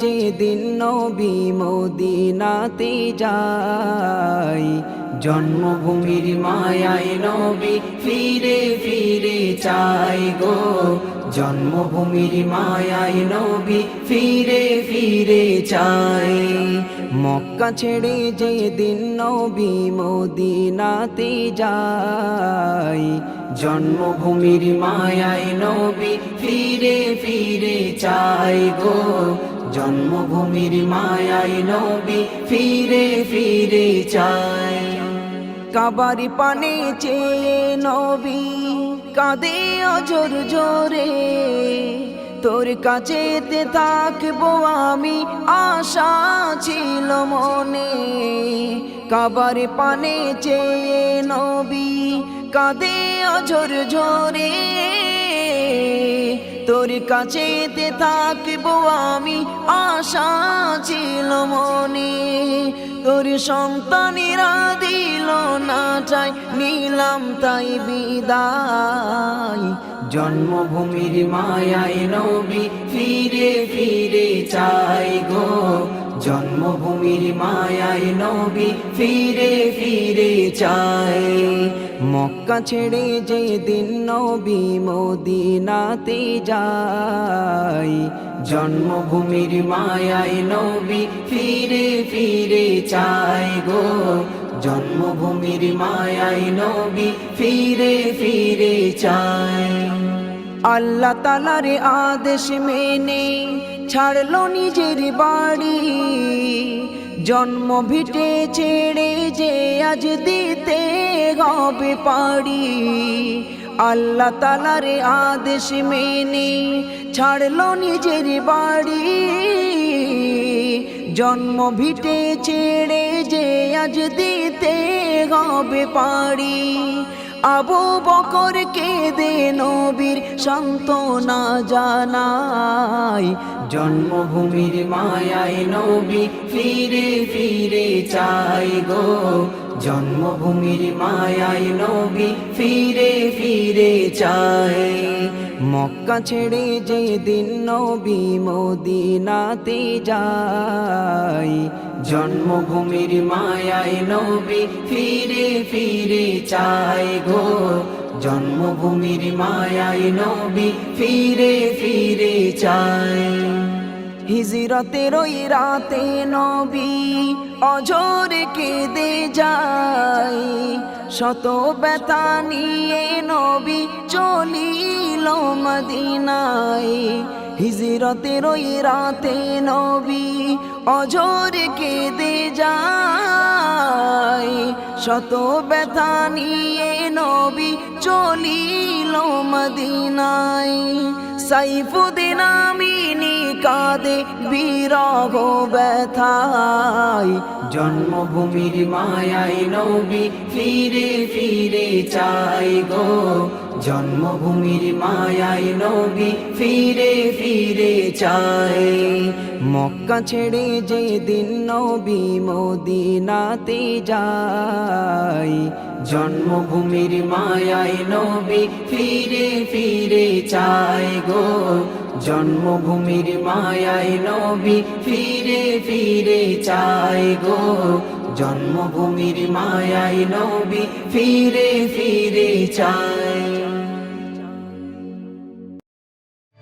যে দিন নবী মদিনাতে যাই, জন্মভূমির মায়ায় নবী ফিরে ফিরে চাই গো। জন্মভূমির মায়ায় নবী ফিরে ফিরে চাই। মক্কা ছেড়ে যে দিন নবী মদিনাতে যাই জন্মভূমির মায়ায় নবী ফিরে ফিরে চাই গো। জন্মভূমির মায়ায় নবী ফিরে ফিরে চাই। কাবারি পানে চেয়ে নবী কাঁদে অজর জোরে তোর কাছেতে থাকব আমি। আশা ছিল মনে, কাবারি পানে চেয়ে নবী কাঁদে অজর জোরে তোর কাছেতে থাকব আমি, আশা ছিল মনে। তোর সন্তানেরা দিল না চাই, নিলাম তাই বিদায়। জন্মভূমির মায়ায় নবী ফিরে ফিরে চাই গো। জন্মভূমির মায়ায় নবী ফিরে ফিরে চাই। মক্কা ছেড়ে যে দিন নবী মদিনাতে যাই, জন্মভূমির মায়ায় নবী ফিরে ফিরে চাই গো। জন্মভূমির মায়ায় নবী ফিরে ফিরে চাই। আল্লাহ তালার আদেশ মেনে ছাড়লো নিজের বাড়ি। জন্ম ভিটে ছেড়ে যে আজ দিতে হবে পারি আল্লাহ তালার আদেশ মেনে ছাড়লো নিজের বাড়ি। জন্ম ভিটে ছেড়ে যে আজ দিতে হবে পারি। আবু বকর কে দে নবীর সান্ত্বনা জানাই। জন্মভূমির মায়ায় নবী ফিরে ফিরে চাই গো জন্মভূমির মায়ায় নবী ফিরে ফিরে চাই মক্কা ছেড়ে যে দিন নবী মদিনাতে যাই জন্মভূমির মায়ায় নবী ফিরে ফিরে চাই গো। জন্মভূমির মায়ায় নবী ফিরে ফিরে চাই হিজরতের ওই রাতে নবী অজর কেঁদে যাই শত ব্যথা নিয়ে নবী চলিল মদিনায়। হিজরতের ওই রাতে নবী অজর কেঁদে যাই শত ব্যথা নিয়ে নবী চলিল মদিনায়। সাইফুদ্দিন আমিনী কাঁদে বিরহ ব্যথায়। জন্মভূমির মায়ায় নবী ফিরে ফিরে চাই গো। জন্মভূমির মায়ায় নবী ফিরে ফিরে চাই। মক্কা ছেড়ে যে দিন নবী মদিনাতে যাই জন্মভূমির মায়ায় নবী ফিরে ফিরে চাই গো। জন্মভূমির মায়ায় নবী ফিরে ফিরে চাই গো। জন্মভূমির মায়ায় নবী ফিরে ফিরে চাই।